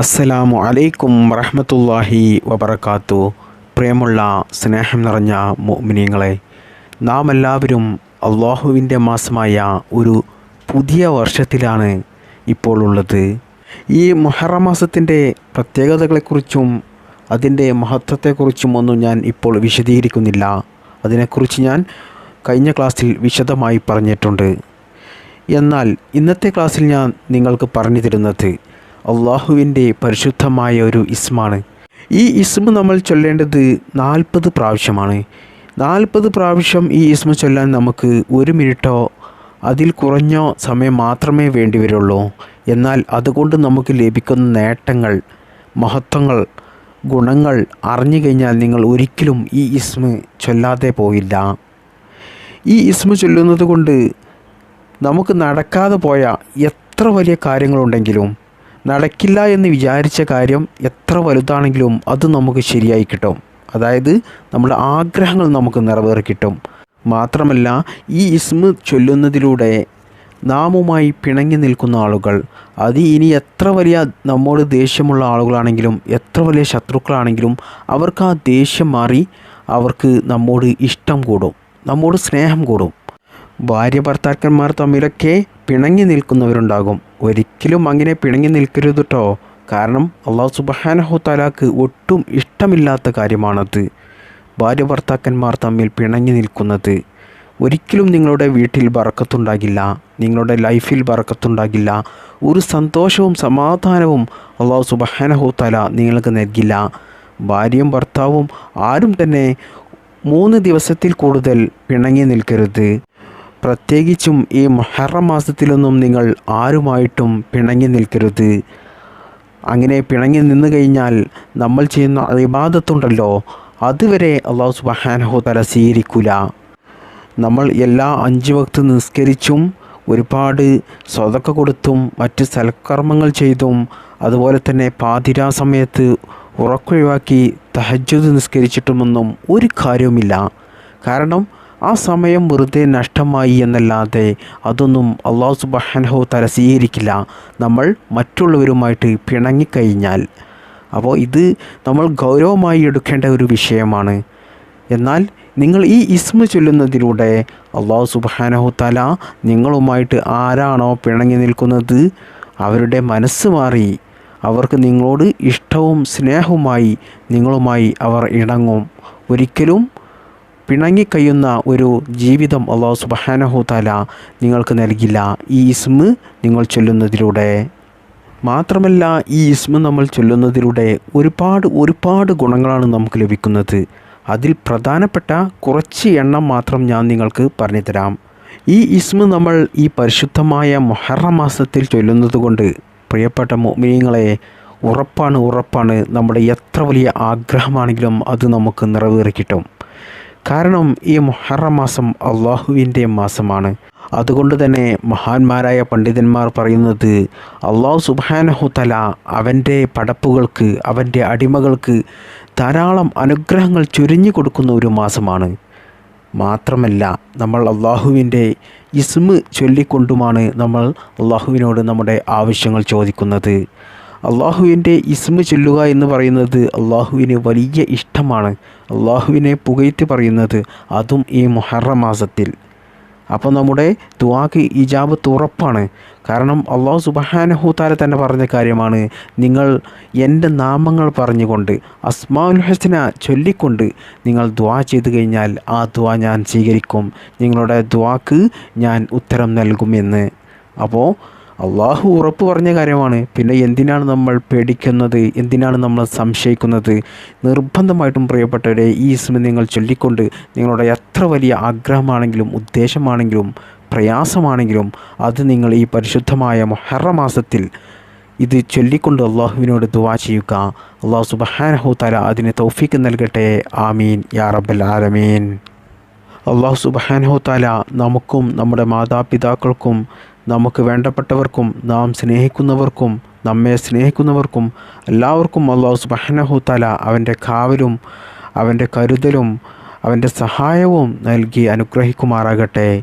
അസ്സലാമു അലൈക്കും വറഹ്മത്തുള്ളാഹി വബറകാത്തു. പ്രിയമുള്ള സ്നേഹം നിറഞ്ഞ മുഅ്മിനീങ്ങളെ നാം എല്ലാവരും അള്ളാഹുവിന്റെ മാസമായ ഒരു പുതിയ വർഷത്തിലാണ് ഇപ്പോൾ ഉള്ളത്. ഈ മുഹറം മാസത്തിന്റെ പ്രത്യേകതകളെക്കുറിച്ചും അതിന്റെ മഹത്വത്തെക്കുറിച്ചും ഒന്നും ഞാൻ ഇപ്പോൾ വിശദീകരിക്കുന്നില്ല. അതിനെക്കുറിച്ച് ഞാൻ കഴിഞ്ഞ ക്ലാസ്സിൽ വിശദമായി പറഞ്ഞിട്ടുണ്ട്. എന്നാൽ ഇന്നത്തെ ക്ലാസ്സിൽ ഞാൻ നിങ്ങൾക്ക് പറഞ്ഞു തരുന്നത് അള്ളാഹുവിന്റെ പരിശുദ്ധമായ ഒരു ഇസ്മാണ്. ഈ ഇസ്മ നമ്മൾ ചൊല്ലേണ്ടത് നാൽപ്പത് പ്രാവശ്യമാണ്. നാൽപ്പത് പ്രാവശ്യം ഈ ഇസ്മ ചൊല്ലാൻ നമുക്ക് ഒരു മിനിറ്റോ അതിൽ കുറഞ്ഞോ സമയം മാത്രമേ വേണ്ടി വരുള്ളൂ. എന്നാൽ അതുകൊണ്ട് നമുക്ക് ലഭിക്കുന്ന നേട്ടങ്ങൾ മഹത്വങ്ങൾ ഗുണങ്ങൾ അറിഞ്ഞു കഴിഞ്ഞാൽ നിങ്ങൾ ഒരിക്കലും ഈ ഇസ്മ ചൊല്ലാതെ പോയില്ല. ഈ ഇസ്മ ചൊല്ലുന്നത് കൊണ്ട് നമുക്ക് നടക്കാതെ പോയ എത്ര വലിയ കാര്യങ്ങളുണ്ടെങ്കിലും നടക്കില്ല എന്ന് വിചാരിച്ച കാര്യം എത്ര വലുതാണെങ്കിലും അത് നമുക്ക് ശരിയായി കിട്ടും. അതായത് നമ്മുടെ ആഗ്രഹങ്ങൾ നമുക്ക് നിറവേറി കിട്ടും. മാത്രമല്ല ഈ ഇസ്മ ചൊല്ലുന്നതിലൂടെ നാമുമായി പിണങ്ങി നിൽക്കുന്ന ആളുകൾ അത് ഇനി എത്ര വലിയ നമ്മോട് ദേഷ്യമുള്ള ആളുകളാണെങ്കിലും എത്ര വലിയ ശത്രുക്കളാണെങ്കിലും അവർക്ക് ആ ദേഷ്യം മാറി അവർക്ക് നമ്മോട് ഇഷ്ടം കൂടും. നമ്മോട് സ്നേഹം കൂടും. ഭാര്യ ഭർത്താക്കന്മാർ തമ്മിലൊക്കെ പിണങ്ങി നിൽക്കുന്നവരുണ്ടാകും. ഒരിക്കലും അങ്ങനെ പിണങ്ങി നിൽക്കരുത് കേട്ടോ കാരണം അള്ളാഹു സുബഹാനഹു താലാക്ക് ഒട്ടും ഇഷ്ടമില്ലാത്ത കാര്യമാണത്. ഭാര്യ ഭർത്താക്കന്മാർ തമ്മിൽ പിണങ്ങി നിൽക്കുന്നത്. ഒരിക്കലും നിങ്ങളുടെ വീട്ടിൽ ബറക്കത്തുണ്ടാകില്ല. നിങ്ങളുടെ ലൈഫിൽ ബറക്കത്തുണ്ടാകില്ല. ഒരു സന്തോഷവും സമാധാനവും അള്ളാഹു സുബഹാനഹു താല നിങ്ങൾക്ക് നൽകില്ല. ഭാര്യയും ഭർത്താവും ആരും തന്നെ മൂന്ന് ദിവസത്തിൽ കൂടുതൽ പിണങ്ങി നിൽക്കരുത്. പ്രത്യേകിച്ചും ഈ മൊഹറം മാസത്തിലൊന്നും നിങ്ങൾ ആരുമായിട്ടും പിണങ്ങി നിൽക്കരുത്. അങ്ങനെ പിണങ്ങി നിന്നു കഴിഞ്ഞാൽ നമ്മൾ ചെയ്യുന്ന ഇബാദത്തുണ്ടല്ലോ അതുവരെ അള്ളാഹു സുബഹാനഹു തല സ്വീകരിക്കില്ല നമ്മൾ എല്ലാ അഞ്ച് വക്ത് നിസ്കരിച്ചും ഒരുപാട് സ്വതക്ക കൊടുത്തും മറ്റ് സൽക്കർമ്മങ്ങൾ ചെയ്തും അതുപോലെ തന്നെ പാതിരാ സമയത്ത് ഉറക്കൊഴിവാക്കി തഹജ്ജുദ് നിസ്കരിച്ചിട്ടുമൊന്നും ഒരു കാര്യവുമില്ല. കാരണം ആ സമയം വെറുതെ നഷ്ടമായി എന്നല്ലാതെ അതൊന്നും അള്ളാഹു സുബഹാനഹു തല സ്വീകരിക്കില്ല. നമ്മൾ മറ്റുള്ളവരുമായിട്ട് പിണങ്ങിക്കഴിഞ്ഞാൽ. അപ്പോൾ ഇത് നമ്മൾ ഗൗരവമായി എടുക്കേണ്ട ഒരു വിഷയമാണ്. എന്നാൽ നിങ്ങൾ ഈ ഇസ്മ ചൊല്ലുന്നതിലൂടെ അള്ളാഹു സുബാനഹു തല നിങ്ങളുമായിട്ട് ആരാണോ പിണങ്ങി നിൽക്കുന്നത്? അവരുടെ മനസ്സ് മാറി. അവർക്ക് നിങ്ങളോട് ഇഷ്ടവും സ്നേഹവുമായി നിങ്ങളുമായി അവർ ഇണങ്ങും. ഒരിക്കലും പിണങ്ങിക്കഴിയുന്ന ഒരു ജീവിതം അള്ളാഹു സുബഹാനഹു താല നിങ്ങൾക്ക് നൽകില്ല. ഈ ഇസ്മ് നിങ്ങൾ ചൊല്ലുന്നതിലൂടെ മാത്രമല്ല ഈ ഇസ്മ നമ്മൾ ചൊല്ലുന്നതിലൂടെ ഒരുപാട് ഒരുപാട് ഗുണങ്ങളാണ് നമുക്ക് ലഭിക്കുന്നത്. അതിൽ പ്രധാനപ്പെട്ട കുറച്ച് എണ്ണം മാത്രം ഞാൻ നിങ്ങൾക്ക് പറഞ്ഞു തരാം ഈ ഇസ്മ നമ്മൾ ഈ പരിശുദ്ധമായ മൊഹറ മാസത്തിൽ ചൊല്ലുന്നത് കൊണ്ട് പ്രിയപ്പെട്ട മോമിനിയങ്ങളെ ഉറപ്പാണ് ഉറപ്പാണ് നമ്മുടെ എത്ര വലിയ ആഗ്രഹമാണെങ്കിലും അത് നമുക്ക് നിറവേറി കിട്ടും. കാരണം ഈ മുഹറം മാസം അള്ളാഹുവിന്റെ മാസമാണ്. അതുകൊണ്ട് തന്നെ മഹാന്മാരായ പണ്ഡിതന്മാർ പറയുന്നത് അള്ളാഹു സുബാനഹു തല അവന്റെ പടപ്പുകൾക്ക് അവന്റെ അടിമകൾക്ക് ധാരാളം അനുഗ്രഹങ്ങൾ ചൊരിഞ്ഞു കൊടുക്കുന്ന ഒരു മാസമാണ്. മാത്രമല്ല നമ്മൾ അള്ളാഹുവിന്റെ ഇസ്മ് ചൊല്ലിക്കൊണ്ടുമാണ് നമ്മൾ അള്ളാഹുവിനോട് നമ്മുടെ ആവശ്യങ്ങൾ ചോദിക്കുന്നത്. അള്ളാഹുവിന്റെ ഇസ്മ ചൊല്ലുക എന്ന് പറയുന്നത് അള്ളാഹുവിന് വലിയ ഇഷ്ടമാണ്. അള്ളാഹുവിനെ പുകഴ്ത്തി പറയുന്നത് അതും ഈ മൊഹറ മാസത്തിൽ. അപ്പോൾ നമ്മുടെ ദുവാക്ക് ഇജാബത്ത് ഉറപ്പാണ്. കാരണം അള്ളാഹു സുബഹാനഹൂത്താല താല തന്നെ പറഞ്ഞ കാര്യമാണ്. നിങ്ങൾ എന്റെ നാമങ്ങൾ പറഞ്ഞുകൊണ്ട് അസ്മാഉൽ ഹസ്ന ചൊല്ലിക്കൊണ്ട് നിങ്ങൾ ദ്വാ ചെയ്തു കഴിഞ്ഞാൽ ആ ദ്വാ ഞാൻ സ്വീകരിക്കും. നിങ്ങളുടെ ദ്വാക്ക് ഞാൻ ഉത്തരം നൽകുമെന്ന് അപ്പോൾ അള്ളാഹു ഉറപ്പ് പറഞ്ഞ കാര്യമാണ്. പിന്നെ എന്തിനാണ് നമ്മൾ പേടിക്കുന്നത്? എന്തിനാണ് നമ്മൾ സംശയിക്കുന്നത്? നിർബന്ധമായിട്ടും പ്രിയപ്പെട്ടവരെ ഈ ഇസ്മ നിങ്ങൾ ചൊല്ലിക്കൊണ്ട് നിങ്ങളുടെ എത്ര വലിയ ആഗ്രഹമാണെങ്കിലും ഉദ്ദേശമാണെങ്കിലും പ്രയാസമാണെങ്കിലും അത് നിങ്ങൾ ഈ പരിശുദ്ധമായ മൊഹറ മാസത്തിൽ ഇത് ചൊല്ലിക്കൊണ്ട് അള്ളാഹുവിനോട് ദുവാ ചെയ്യുക. അള്ളാഹു സുബഹാനഹു തല അതിന് തൗഫീക്ക് നൽകട്ടെ. ആമീൻ. യാ റബ്ബൽ ആലമീൻ. അള്ളാഹു സുബഹാനഹു താല നമുക്കും നമ്മുടെ മാതാപിതാക്കൾക്കും നമുക്ക് വേണ്ടപ്പെട്ടവർക്കും നാം സ്നേഹിക്കുന്നവർക്കും നമ്മെ സ്നേഹിക്കുന്നവർക്കും എല്ലാവർക്കും അള്ളാഹു സുബഹനഹു താല അവന്റെ കാവലും അവന്റെ കരുതലും അവന്റെ സഹായവും നൽകി അനുഗ്രഹിക്കുമാറാകട്ടെ.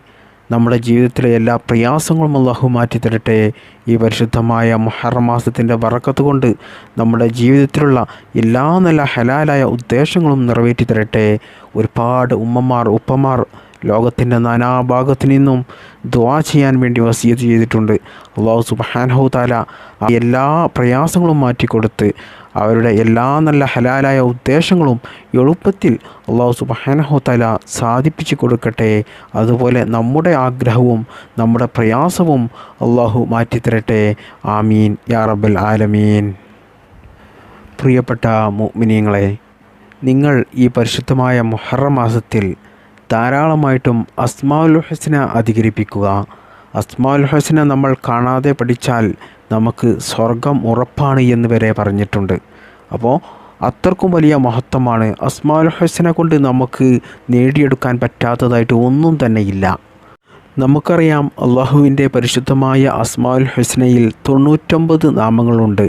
നമ്മുടെ ജീവിതത്തിലെ എല്ലാ പ്രയാസങ്ങളും അള്ളാഹു മാറ്റി തരട്ടെ ഈ പരിശുദ്ധമായ മഹർമാസത്തിന്റെ മാസത്തിന്റെ വറക്കത്ത് കൊണ്ട് നമ്മുടെ ജീവിതത്തിലുള്ള എല്ലാ നല്ല ഹലാലായ ഉദ്ദേശങ്ങളും നിറവേറ്റി തരട്ടെ ഒരുപാട് ഉമ്മമാർ ഉപ്പമാർ ലോകത്തിന്റെ നാനാഭാഗത്തു നിന്നും ദ്വാ ചെയ്യാൻ വേണ്ടി വസീത് ചെയ്തിട്ടുണ്ട്. അള്ളാഹു സുബാനഹു താല എല്ലാ പ്രയാസങ്ങളും മാറ്റിക്കൊടുത്ത് അവരുടെ എല്ലാ നല്ല ഹലാലായ ഉദ്ദേശങ്ങളും എളുപ്പത്തിൽ അള്ളാഹു സുബാനഹു താല സാധിപ്പിച്ചു കൊടുക്കട്ടെ. അതുപോലെ നമ്മുടെ ആഗ്രഹവും നമ്മുടെ പ്രയാസവും അള്ളാഹു മാറ്റിത്തരട്ടെ. ആമീൻ. യാ റബ്ബൽ ആലമീൻ. പ്രിയപ്പെട്ട മുഅ്മിനീങ്ങളെ നിങ്ങൾ ഈ പരിശുദ്ധമായ മുഹറം മാസത്തിൽ ധാരാളമായിട്ടും അസ്മാഉൽ ഹുസ്ന അധികരിപ്പിക്കുക. അസ്മാഉൽ ഹുസ്ന നമ്മൾ കാണാതെ പഠിച്ചാൽ നമുക്ക് സ്വർഗം ഉറപ്പാണ് എന്ന് വരെ പറഞ്ഞിട്ടുണ്ട്. അപ്പോൾ അത്രക്കും വലിയ മഹത്വമാണ് അസ്മാഉൽ ഹുസ്ന കൊണ്ട് നമുക്ക് നേടിയെടുക്കാൻ പറ്റാത്തതായിട്ട് ഒന്നും തന്നെ ഇല്ല. നമുക്കറിയാം അള്ളാഹുവിന്റെ പരിശുദ്ധമായ അസ്മാഉൽ ഹുസ്നയിൽ തൊണ്ണൂറ്റൊമ്പത് നാമങ്ങളുണ്ട്.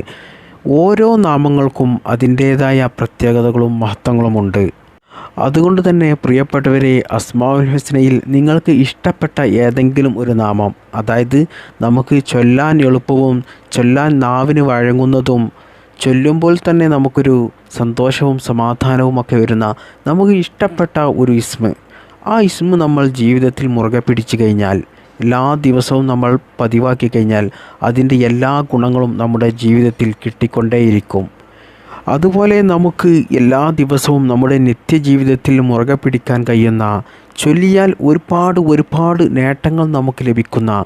ഓരോ നാമങ്ങൾക്കും അതിന്റേതായ പ്രത്യേകതകളും മഹത്വങ്ങളുമുണ്ട്. അതുകൊണ്ട് തന്നെ പ്രിയപ്പെട്ടവരെ അസ്മാഉൽ ഹുസ്നയിൽ നിങ്ങൾക്ക് ഇഷ്ടപ്പെട്ട ഏതെങ്കിലും ഒരു നാമം അതായത് നമുക്ക് ചൊല്ലാൻ എളുപ്പവും ചൊല്ലാൻ നാവിന് വഴങ്ങുന്നതും ചൊല്ലുമ്പോൾ തന്നെ നമുക്കൊരു സന്തോഷവും സമാധാനവും ഒക്കെ വരുന്ന നമുക്ക് ഇഷ്ടപ്പെട്ട ഒരു ഇസ്മ. ആ ഇസ്മ നമ്മൾ ജീവിതത്തിൽ മുറുകെ പിടിച്ചു കഴിഞ്ഞാൽ എല്ലാ ദിവസവും നമ്മൾ പതിവാക്കി കഴിഞ്ഞാൽ അതിന്റെ എല്ലാ ഗുണങ്ങളും നമ്മുടെ ജീവിതത്തിൽ കിട്ടിക്കൊണ്ടേയിരിക്കും. അതുപോലെ നമുക്ക് എല്ലാ ദിവസവും നമ്മുടെ നിത്യജീവിതത്തിൽ മുറുകെ പിടിക്കാൻ കഴിയുന്ന ചൊല്ലിയാൽ ഒരുപാട് ഒരുപാട് നേട്ടങ്ങൾ നമുക്ക് ലഭിക്കുന്ന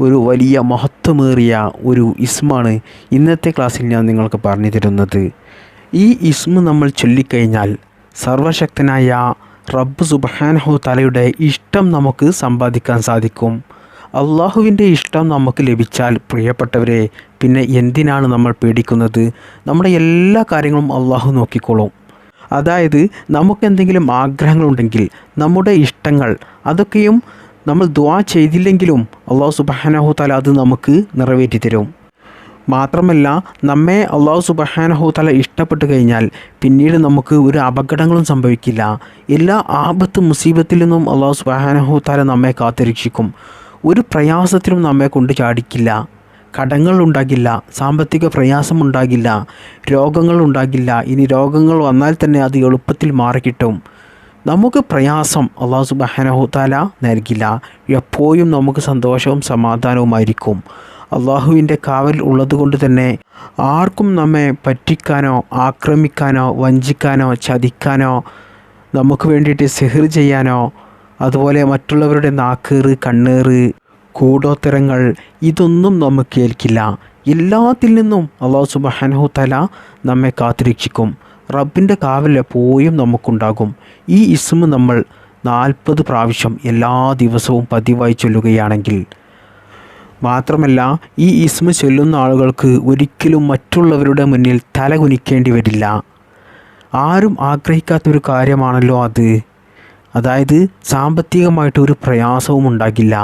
ഒരു വലിയ മഹത്വമേറിയ ഒരു ഇസ്മാണ് ഇന്നത്തെ ക്ലാസ്സിൽ ഞാൻ നിങ്ങൾക്ക് പറഞ്ഞു തരുന്നത്. ഈ ഇസ്മ നമ്മൾ ചൊല്ലിക്കഴിഞ്ഞാൽ സർവശക്തനായ റബ്ബ് സുബാനഹു തലയുടെ ഇഷ്ടം നമുക്ക് സമ്പാദിക്കാൻ സാധിക്കും. അള്ളാഹുവിന്റെ ഇഷ്ടം നമുക്ക് ലഭിച്ചാൽ പ്രിയപ്പെട്ടവരെ പിന്നെ എന്തിനാണ് നമ്മൾ പേടിക്കുന്നത്? നമ്മുടെ എല്ലാ കാര്യങ്ങളും അള്ളാഹു നോക്കിക്കോളും. അതായത് നമുക്കെന്തെങ്കിലും ആഗ്രഹങ്ങളുണ്ടെങ്കിൽ നമ്മുടെ ഇഷ്ടങ്ങൾ അതൊക്കെയും നമ്മൾ ദ്വാ ചെയ്തില്ലെങ്കിലും അള്ളാഹു സുബഹാനഹു താല അത് നമുക്ക് നിറവേറ്റി തരും. മാത്രമല്ല നമ്മെ അള്ളാഹു സുബഹാനഹു തല ഇഷ്ടപ്പെട്ടു കഴിഞ്ഞാൽ പിന്നീട് നമുക്ക് ഒരു അപകടങ്ങളും സംഭവിക്കില്ല. എല്ലാ ആപത്ത് മുസീബത്തിൽ നിന്നും അള്ളാഹു സുബഹാനഹു തല നമ്മെ കാത്തുരക്ഷിക്കും. ഒരു പ്രയാസത്തിനും നമ്മെ കൊണ്ട് ചാടിക്കില്ല. കടങ്ങൾ ഉണ്ടാകില്ല സാമ്പത്തിക പ്രയാസം ഉണ്ടാകില്ല രോഗങ്ങൾ ഉണ്ടാകില്ല. ഇനി രോഗങ്ങൾ വന്നാൽ തന്നെ അത് എളുപ്പത്തിൽ മാറിക്കിട്ടും. നമുക്ക് പ്രയാസം അള്ളാഹു സുബാനഹുത്താല നൽകില്ല. എപ്പോഴും നമുക്ക് സന്തോഷവും സമാധാനവുമായിരിക്കും. അള്ളാഹുവിന്റെ കാവൽ ഉള്ളതുകൊണ്ട് തന്നെ ആർക്കും നമ്മെ പറ്റിക്കാനോ ആക്രമിക്കാനോ വഞ്ചിക്കാനോ ചതിക്കാനോ നമുക്ക് വേണ്ടിയിട്ട് സെഹിർ ചെയ്യാനോ അതുപോലെ മറ്റുള്ളവരുടെ നാക്കേറ് കണ്ണേറ് കൂടോത്തരങ്ങൾ ഇതൊന്നും നമുക്ക് ഏൽക്കില്ല. എല്ലാത്തിൽ നിന്നും അള്ളാഹു സുബാനഹു തല നമ്മെ കാത്തിരക്ഷിക്കും. റബ്ബിന്റെ കാവൽ എപ്പോഴും നമുക്കുണ്ടാകും. ഈ ഇസ്മ നമ്മൾ നാൽപ്പത് പ്രാവശ്യം എല്ലാ ദിവസവും പതിവായി ചൊല്ലുകയാണെങ്കിൽ മാത്രമല്ല ഈ ഇസ്മ ചൊല്ലുന്ന ആളുകൾക്ക് ഒരിക്കലും മറ്റുള്ളവരുടെ മുന്നിൽ തല കുനിക്കേണ്ടി വരില്ല. ആരും ആഗ്രഹിക്കാത്തൊരു കാര്യമാണല്ലോ അത്. അതായത് സാമ്പത്തികമായിട്ട് ഒരു പ്രയാസവും ഉണ്ടാകില്ല.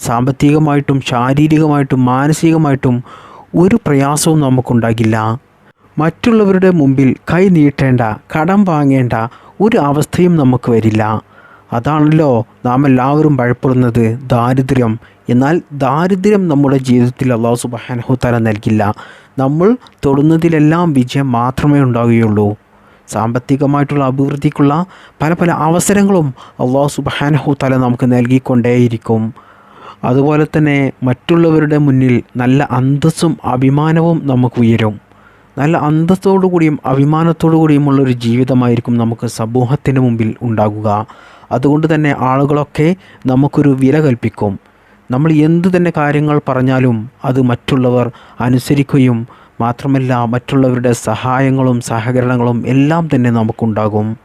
സാമ്പത്തികമായിട്ടും ശാരീരികമായിട്ടും മാനസികമായിട്ടും ഒരു പ്രയാസവും നമുക്കുണ്ടാകില്ല. മറ്റുള്ളവരുടെ മുമ്പിൽ കൈ നീട്ടേണ്ട കടം വാങ്ങേണ്ട ഒരു അവസ്ഥയും നമുക്ക് വരില്ല. അതാണല്ലോ നാം എല്ലാവരും ഭയപ്പെടുന്നത് ദാരിദ്ര്യം. എന്നാൽ ദാരിദ്ര്യം നമ്മുടെ ജീവിതത്തിൽ അള്ളാഹു സുബാനഹു തല നൽകില്ല. നമ്മൾ തൊടുന്നതിലെല്ലാം വിജയം മാത്രമേ ഉണ്ടാവുകയുള്ളൂ. സാമ്പത്തികമായിട്ടുള്ള അഭിവൃദ്ധിക്കുള്ള പല പല അവസരങ്ങളും അള്ളാഹു സുബാനഹു തല നമുക്ക് നൽകിക്കൊണ്ടേയിരിക്കും. അതുപോലെ തന്നെ മറ്റുള്ളവരുടെ മുന്നിൽ നല്ല അന്തസ്സും അഭിമാനവും നമുക്ക് ഉയരും. നല്ല അന്തസ്സോടു കൂടിയും അഭിമാനത്തോടു കൂടിയുമുള്ളൊരു ജീവിതമായിരിക്കും നമുക്ക് സമൂഹത്തിന് മുമ്പിൽ ഉണ്ടാകുക. അതുകൊണ്ട് തന്നെ ആളുകളൊക്കെ നമുക്കൊരു വില കൽപ്പിക്കും. നമ്മൾ എന്തു തന്നെ കാര്യങ്ങൾ പറഞ്ഞാലും അത് മറ്റുള്ളവർ അനുസരിക്കുകയും മാത്രമല്ല മറ്റുള്ളവരുടെ സഹായങ്ങളും സഹകരണങ്ങളും എല്ലാം തന്നെ നമുക്കുണ്ടാകും.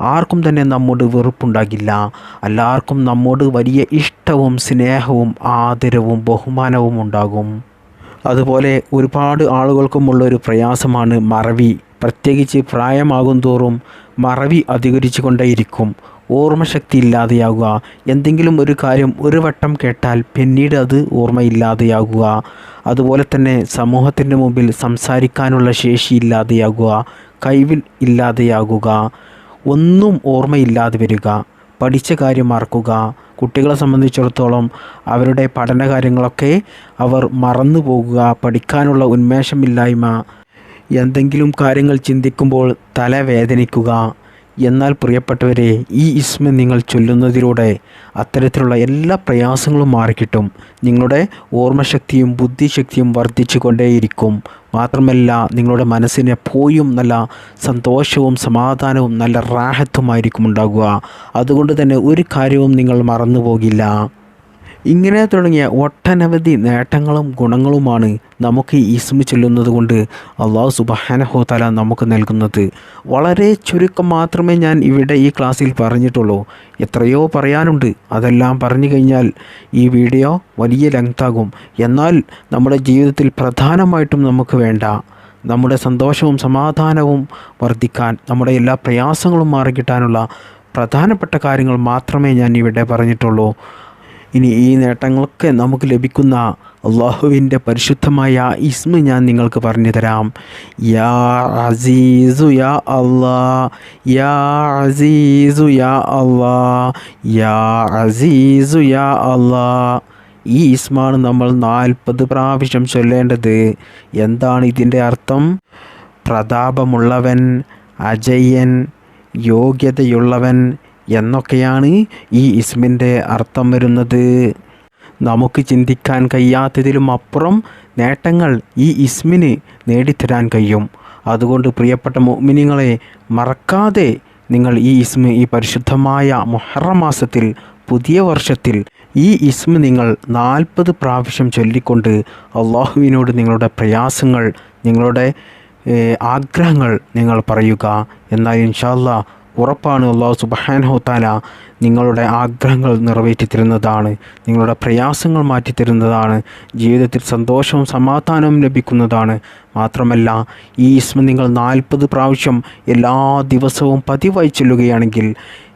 ആർക്കും തന്നെ നമ്മോട് വെറുപ്പുണ്ടാകില്ല. എല്ലാവർക്കും നമ്മോട് വലിയ ഇഷ്ടവും സ്നേഹവും ആദരവും ബഹുമാനവും ഉണ്ടാകും. അതുപോലെ ഒരുപാട് ആളുകൾക്കുമുള്ള ഒരു പ്രയാസമാണ് മറവി. പ്രത്യേകിച്ച് പ്രായമാകും തോറും മറവി അധികരിച്ചു കൊണ്ടേയിരിക്കും ഓർമ്മശക്തി ഇല്ലാതെയാകുക എന്തെങ്കിലും ഒരു കാര്യം ഒരു വട്ടം കേട്ടാൽ പിന്നീട് അത് ഓർമ്മയില്ലാതെയാകുക. അതുപോലെ തന്നെ സമൂഹത്തിന്റെ മുമ്പിൽ സംസാരിക്കാനുള്ള ശേഷി ഇല്ലാതെയാകുക. കഴിവിൽ ഇല്ലാതെയാകുക. ഒന്നും ഓർമ്മയില്ലാതെ വരിക. പഠിച്ച കാര്യം മറക്കുക. കുട്ടികളെ സംബന്ധിച്ചിടത്തോളം അവരുടെ പഠന കാര്യങ്ങളൊക്കെ അവർ മറന്നു പോകുക. പഠിക്കാനുള്ള ഉന്മേഷമില്ലായ്മ. എന്തെങ്കിലും കാര്യങ്ങൾ ചിന്തിക്കുമ്പോൾ തലവേദനിക്കുക. എന്നാൽ പ്രിയപ്പെട്ടവരെ ഈ ഇസ്മ നിങ്ങൾ ചൊല്ലുന്നതിലൂടെ അത്തരത്തിലുള്ള എല്ലാ പ്രയാസങ്ങളും മാറിക്കിട്ടും. നിങ്ങളുടെ ഓർമ്മശക്തിയും ബുദ്ധിശക്തിയും വർദ്ധിച്ചു കൊണ്ടേയിരിക്കും മാത്രമല്ല നിങ്ങളുടെ മനസ്സിന് എപ്പോഴും നല്ല സന്തോഷവും സമാധാനവും നല്ല റാഹത്തുമായിരിക്കും ഉണ്ടാകുക. അതുകൊണ്ട് തന്നെ ഒരു കാര്യവും നിങ്ങൾ മറന്നു പോകില്ല ഇങ്ങനെ തുടങ്ങിയ ഒട്ടനവധി നേട്ടങ്ങളും ഗുണങ്ങളുമാണ് നമുക്ക് ഇസ്മ ചൊല്ലുന്നത് കൊണ്ട് അള്ളാഹു സുബഹാനഹോതല നമുക്ക് നൽകുന്നത്. വളരെ ചുരുക്കം മാത്രമേ ഞാൻ ഇവിടെ ഈ ക്ലാസ്സിൽ പറഞ്ഞിട്ടുള്ളൂ. എത്രയോ പറയാനുണ്ട്. അതെല്ലാം പറഞ്ഞു കഴിഞ്ഞാൽ ഈ വീഡിയോ വലിയ ലെങ്താകും എന്നാൽ നമ്മുടെ ജീവിതത്തിൽ പ്രധാനമായിട്ടും നമുക്ക് വേണ്ട നമ്മുടെ സന്തോഷവും സമാധാനവും വർദ്ധിക്കാൻ നമ്മുടെ എല്ലാ പ്രയാസങ്ങളും മാറിക്കിട്ടാനുള്ള പ്രധാനപ്പെട്ട കാര്യങ്ങൾ മാത്രമേ ഞാൻ ഇവിടെ പറഞ്ഞിട്ടുള്ളൂ. ഇനി ഈ നേട്ടങ്ങളൊക്കെ നമുക്ക് ലഭിക്കുന്ന അള്ളാഹുവിന്റെ പരിശുദ്ധമായ ഇസ്മ ഞാൻ നിങ്ങൾക്ക് പറഞ്ഞു തരാം. യാ അസീസു യാ അള്ളാ യാ അസീസു യാ അള്ളാ യാ അസീസു യാ അള്ളാ ഈ ഇസ്മാണ് നമ്മൾ നാൽപ്പത് പ്രാവശ്യം ചൊല്ലേണ്ടത്. എന്താണ് ഇതിന്റെ അർത്ഥം? പ്രതാപമുള്ളവൻ അജയ്യൻ യോഗ്യതയുള്ളവൻ എന്നൊക്കെയാണ് ഈ ഇസ്മിന്റെ അർത്ഥം വരുന്നത്. നമുക്ക് ചിന്തിക്കാൻ കഴിയാത്തതിലും അപ്പുറം നേട്ടങ്ങൾ ഈ ഇസ്മിന് നേടിത്തരാൻ കഴിയും. അതുകൊണ്ട് പ്രിയപ്പെട്ട മോമിനിങ്ങളെ മറക്കാതെ നിങ്ങൾ ഈ ഇസ്മ ഈ പരിശുദ്ധമായ മൊഹറമാസത്തിൽ പുതിയ വർഷത്തിൽ ഈ ഇസ്മ നിങ്ങൾ നാൽപ്പത് പ്രാവശ്യം ചൊല്ലിക്കൊണ്ട് അള്ളാഹുവിനോട് നിങ്ങളുടെ പ്രയാസങ്ങൾ നിങ്ങളുടെ ആഗ്രഹങ്ങൾ നിങ്ങൾ പറയുക. എന്നാൽ ഇൻഷാല്ലാ ഉറപ്പാണ് അള്ളാഹു സുബഹാനഹുത്താല നിങ്ങളുടെ ആഗ്രഹങ്ങൾ നിറവേറ്റി തരുന്നതാണ് നിങ്ങളുടെ പ്രയാസങ്ങൾ മാറ്റി തരുന്നതാണ് ജീവിതത്തിൽ സന്തോഷവും സമാധാനവും ലഭിക്കുന്നതാണ്. മാത്രമല്ല ഈ ഇസ്മ നിങ്ങൾ നാൽപ്പത് പ്രാവശ്യം എല്ലാ ദിവസവും പതിവായി ചെല്ലുകയാണെങ്കിൽ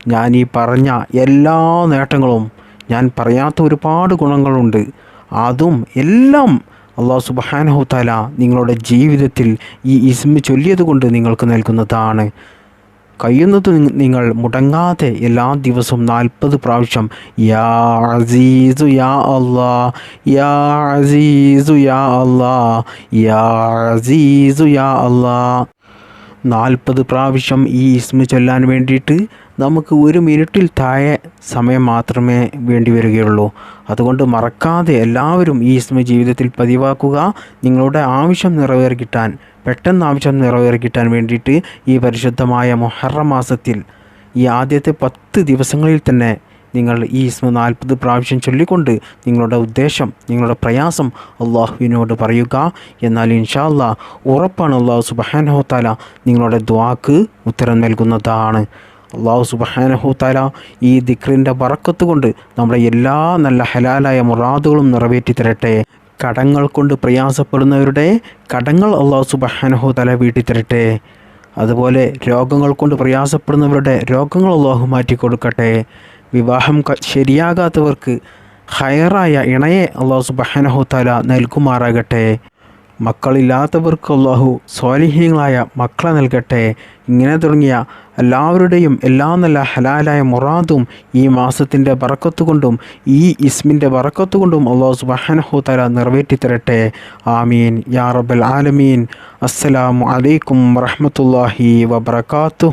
ഞാൻ ഈ പറഞ്ഞ എല്ലാ നേട്ടങ്ങളും ഞാൻ പറയാത്ത ഒരുപാട് ഗുണങ്ങളുണ്ട്. അതും എല്ലാം അള്ളാഹു സുബഹാനഹു താല നിങ്ങളുടെ ജീവിതത്തിൽ ഈ ഇസ്മ ചൊല്ലിയത് കൊണ്ട് നിങ്ങൾക്ക് നൽകുന്നതാണ്. കഴിയുന്നത് നിങ്ങൾ മുടങ്ങാതെ എല്ലാ ദിവസവും നാൽപ്പത് പ്രാവശ്യം യാ അസീസു യാ അള്ളാ യാ അസീസു യാ അള്ളാ യാ അസീസു യാ അള്ളാ നാൽപ്പത് പ്രാവശ്യം ഈ ഇസ്മ ചൊല്ലാൻ വേണ്ടിയിട്ട് നമുക്ക് ഒരു മിനിറ്റിൽ താഴെ സമയം മാത്രമേ വേണ്ടി വരികയുള്ളൂ. അതുകൊണ്ട് മറക്കാതെ എല്ലാവരും ഈ ഇസ്മ ജീവിതത്തിൽ പതിവാക്കുക. നിങ്ങളുടെ ആവശ്യം നിറവേറി കിട്ടാൻ പെട്ടെന്ന് ആവശ്യം നിറവേറി കിട്ടാൻ വേണ്ടിയിട്ട് ഈ പരിശുദ്ധമായ മൊഹറ മാസത്തിൽ ഈ ആദ്യത്തെ പത്ത് ദിവസങ്ങളിൽ തന്നെ നിങ്ങൾ ഈ ഇസ്മ നാൽപ്പത് പ്രാവശ്യം ചൊല്ലിക്കൊണ്ട് നിങ്ങളുടെ ഉദ്ദേശം നിങ്ങളുടെ പ്രയാസം അള്ളാഹുവിനോട് പറയുക. എന്നാൽ ഇൻഷാ അല്ലാ ഉറപ്പാണ് അള്ളാഹു സുബഹാനഹോത്താല നിങ്ങളുടെ ദ്വാക്ക് ഉത്തരം നൽകുന്നതാണ്. അള്ളാഹു സുബഹാനഹുത്താല ഈ ദിക്റിന്റെ വറക്കത്ത് കൊണ്ട് നമ്മുടെ എല്ലാ നല്ല ഹലാലായ മുറാദുകളും നിറവേറ്റി തരട്ടെ. കടങ്ങൾ കൊണ്ട് പ്രയാസപ്പെടുന്നവരുടെ കടങ്ങൾ അള്ളാഹു സുബഹാനഹുത്താല വീട്ടി തരട്ടെ. അതുപോലെ രോഗങ്ങൾ കൊണ്ട് പ്രയാസപ്പെടുന്നവരുടെ രോഗങ്ങൾ അള്ളാഹു മാറ്റി കൊടുക്കട്ടെ. വിവാഹം ശരിയാകാത്തവർക്ക് ഹയറായ ഇണയെ അള്ളാഹു സുബഹാനഹുത്താല നൽകുമാറാകട്ടെ. മക്കളില്ലാത്തവർക്ക് അള്ളാഹു സ്വാലിഹ്യങ്ങളായ മക്കളെ നൽകട്ടെ. ഇങ്ങനെ തുടങ്ങിയ എല്ലാവരുടെയും എല്ലാ നല്ല ഹലാലായ മുറാദും ഈ മാസത്തിന്റെ വറക്കത്തുകൊണ്ടും ഈ ഇസ്മിന്റെ വറക്കത്തുകൊണ്ടും അള്ളാഹു സുബഹനഹു തല നിറവേറ്റിത്തരട്ടെ. ആമീൻ. യാ റബ്ബൽ ആലമീൻ. അസ്സലാമു അലൈക്കും വറഹമത്തല്ലാഹി വബർക്കാത്തു